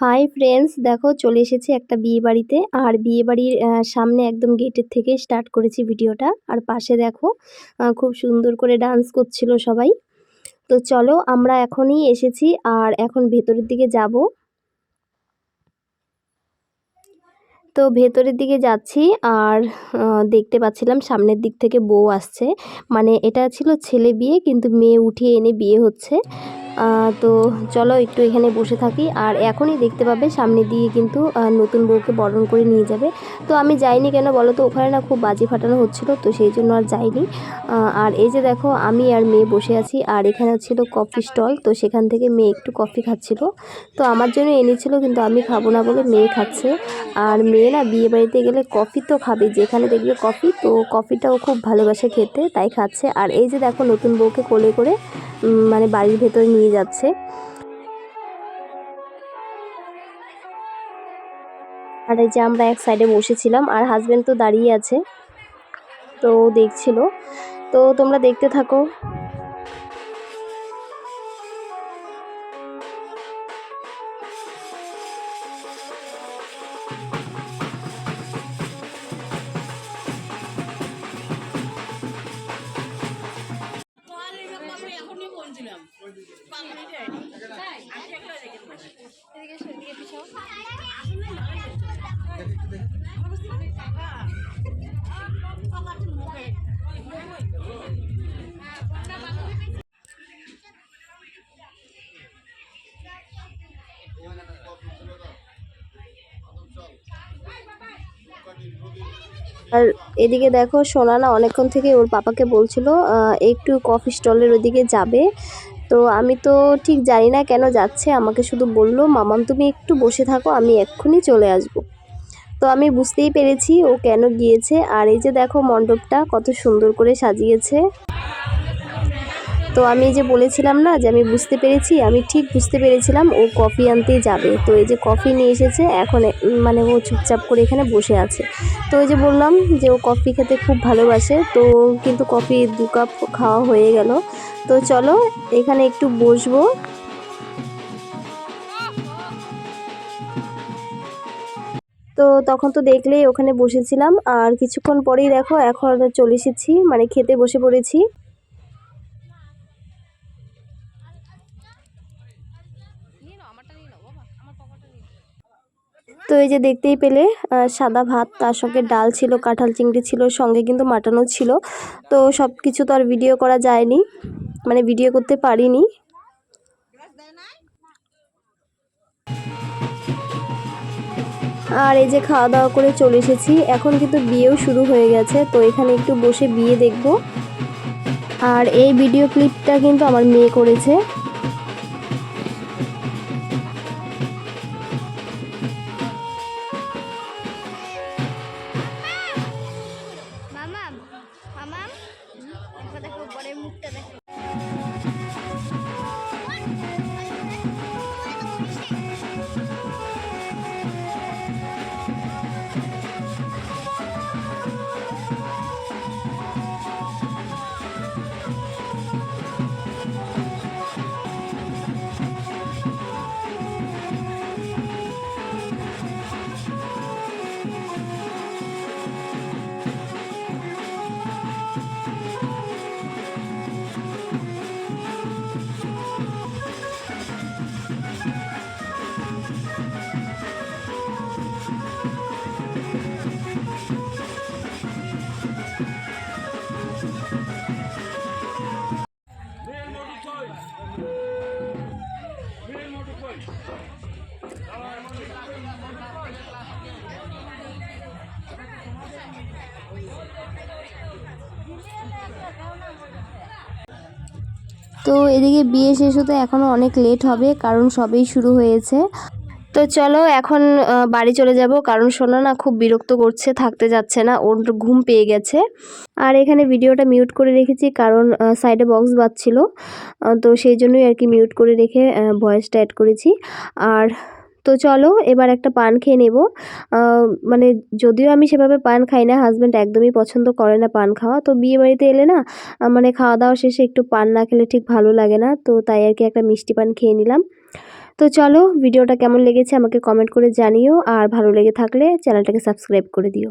Hi friends দেখো চলে এসেছি একটা বিয়ে বাড়িতে আর বিয়ে বাড়ির সামনে একদম গেটের থেকে স্টার্ট করেছি ভিডিওটা। আর পাশে দেখো খুব সুন্দর করে ডান্স করছিল সবাই। তো চলো আমরা এখনই এসেছি, আর এখন ভেতরের দিকে যাব। তো ভেতরের দিকে যাচ্ছি, আর দেখতে পাচ্ছিলাম সামনের দিক থেকে বউ আসছে। মানে এটা ছিল ছেলে বিয়ে, কিন্তু মেয়ে উঠিয়ে এনে বিয়ে হচ্ছে। তো চলো একটু এখানে বসে থাকি। আর এখনই দেখতে পাবে সামনে দিয়ে কিন্তু নতুন বউকে বরণ করে নিয়ে যাবে। তো আমি যাইনি কেন বলো তো? ওখানে না খুব বাজি ফাটানো হচ্ছিল, তো সেই জন্য আর যাইনি। আর এই যে দেখো, আমি আর মেয়ে বসে আছি। আর এখানে ছিল কফি স্টল, তো সেখান থেকে মেয়ে একটু কফি খাচ্ছিল। তো আমার জন্য এনেছিল, কিন্তু আমি খাব না বলে মেয়ে খাচ্ছে। আর মেয়ে না বিয়ে বাড়িতে গেলে কফি তো খাবে, যেখানে দেখবে কফি, তো কফিটাও খুব ভালোবাসে খেতে, তাই খাচ্ছে। আর এই যে দেখো, নতুন বউকে কোলে করে মানে বাড়ির ভেতরে নিয়ে যাচ্ছে। আর এই যে আমরা এক সাইডে বসেছিলাম, আর হাজব্যান্ড তো দাঁড়িয়ে আছে, তো দেখছিল। তো তোমরা দেখতে থাকো। এখনই বলছিলাম পাঁচ আর এদিকে দেখো সোনা না অনেকক্ষণ থেকে ওর পাপাকে বলছিল একটু কফি স্টলের ওদিকে যাবে। তো আমি তো ঠিক জানি না কেন যাচ্ছে, আমাকে শুধু বলল, মামাম, তুমি একটু বসে থাকো, আমি এক্ষুনি চলে আসব। তো আমি বুঝতেই পেরেছি ও কেন গিয়েছে। আর এই যে দেখো মণ্ডপটা কত সুন্দর করে সাজিয়েছে। তো আমি যে বলেছিলাম না যে আমি বুঝতে পেরেছি, আমি ঠিক বুঝতে পেরেছিলাম ও কফি আনতেই যাবে। তো এই যে কফি নিয়ে এসেছে, এখন মানে ও চুপচাপ করে এখানে বসে আছে। তো ওই যে বললাম যে ও কফি খেতে খুব ভালোবাসে, তো কিন্তু কফি দু কাপ খাওয়া হয়ে গেল। তো চলো এখানে একটু বসবো। তো তখন তো দেখলেই ওখানে বসেছিলাম। আর কিছুক্ষণ পরেই দেখো এখন চলে এসেছি মানে খেতে বসে পড়েছি। তো এই যে দেখতেই পেলে সাদা ভাত, তার সঙ্গে ডাল ছিল, কাঁঠাল চিংড়ি ছিল, সঙ্গে কিন্তু মাটানো ছিল। তো সব কিছু তো আর ভিডিও করা যায়নি মানে ভিডিও করতে পারিনি। আর এই যে খাওয়া দাওয়া করে চলে এসেছি, এখন কিন্তু বিয়েও শুরু হয়ে গেছে, তো এখানে একটু বসে বিয়ে দেখব। আর এই ভিডিও ক্লিপটা কিন্তু আমার মেয়ে করেছে। দেখো দেখো বরের মুখটা দেখো তো এদিকে বিয়ে শেষ হতে এখনও অনেক লেট হবে, কারণ সবেই শুরু হয়েছে। তো চলো এখন বাড়ি চলে যাব, কারণ সোনা না খুব বিরক্ত করছে, থাকতে যাচ্ছে না, ওর ঘুম পেয়ে গেছে। আর এখানে ভিডিওটা মিউট করে রেখেছি, কারণ সাইডে বক্স বাজছিল তো সেই জন্যই আর কি মিউট করে রেখে ভয়েসটা অ্যাড করেছি। আর তো চলো, এবার একটা পান খেয়ে নেব। মানে যদিও আমি সেভাবে পান খাই না হাজব্যান্ড একদমই পছন্দ করে না পান খাওয়া। তো বিয়ে বাড়িতে এলে না মানে খাওয়া দাওয়া শেষে একটু পান না খেলে ঠিক ভালো লাগে না। তো তাই আর কি একটা মিষ্টি পান খেয়ে নিলাম। তো চলো, ভিডিওটা কেমন লেগেছে আমাকে কমেন্ট করে জানিও। আর ভালো লেগে থাকলে চ্যানেলটাকে সাবস্ক্রাইব করে দিও।